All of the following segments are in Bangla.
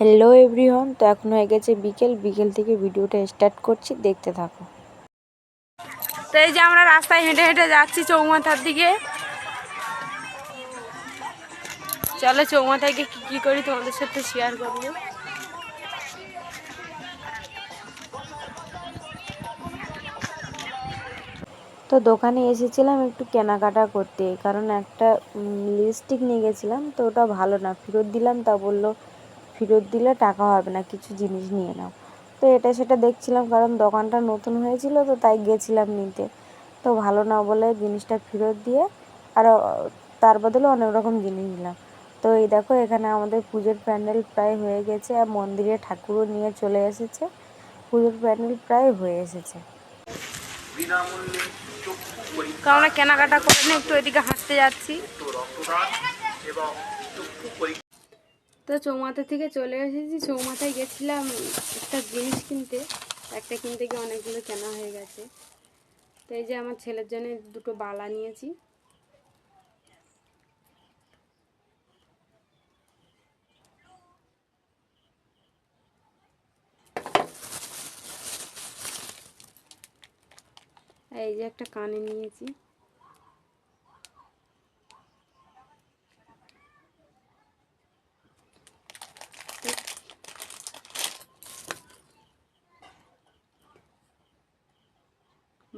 হ্যালো এভরিওয়ান, তো এখন হয়ে গেছে বিকেল। বিকেল থেকে ভিডিওটা স্টার্ট করছি, দেখতে থাকো। তো এই যে আমরা রাস্তায় হেঁটে হেঁটে যাচ্ছি চৌমাথার দিকে। চলো চৌমাথায় গিয়ে কী কী করি তোমাদের সাথে শেয়ার করব। তো দোকানে এসেছিলাম একটু কেনাকাটা করতে, কারণ একটা লিপস্টিক নিয়ে গেছিলাম, তো ওটা ভালো না। ফেরত দিলাম, তা বলল ফেরত দিলে টাকা হবে না কিছু জিনিস নিয়ে নাও। তো এটা সেটা দেখছিলাম কারণ দোকানটা নতুন হয়েছিল তো তাই গেছিলাম নিতে। তো ভালো না বলে জিনিসটা ফেরত দিয়ে আরও তার বদলে অনেক রকম জিনিস নিলাম। তো এই দেখো এখানে আমাদের পুজোর প্যান্ডেল প্রায় হয়ে গেছে আর মন্দিরে ঠাকুরও নিয়ে চলে এসেছে। পুজোর প্যান্ডেল প্রায় হয়ে এসেছে। বিনামূল্যে চক্ষু তো আমরা কেনাকাটা করে নিয়ে একটু এদিকে হাঁটতে যাচ্ছি। এবং চক্ষু পরীক্ষা তো চৌমাথা থেকে চলে এসেছি। চৌমাথায় গেছিলাম একটা জিনিস কিনতে। একটা কিনতে গিয়ে অনেকগুলো কেনা হয়ে গেছে। তো এই যে আমার ছেলের জন্য দুটো বালা নিয়েছি। এই যে একটা কানে নিয়েছি।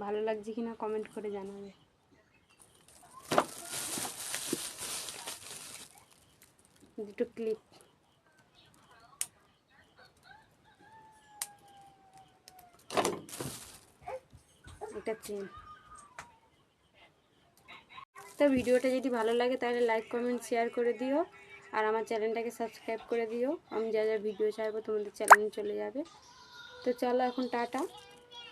ভালো লাগছে কিনা কমেন্ট করে জানাবে। দুটো ক্লিপ এটা চেন তো ভিডিওটা যদি ভালো লাগে তাহলে লাইক কমেন্ট শেয়ার করে দিও। আর আমার চ্যানেলটাকে সাবস্ক্রাইব করে দিও। আমি যা যা ভিডিও চাইব তোমাদের চ্যানেলে চলে যাবে। তো চলো এখন টাটা।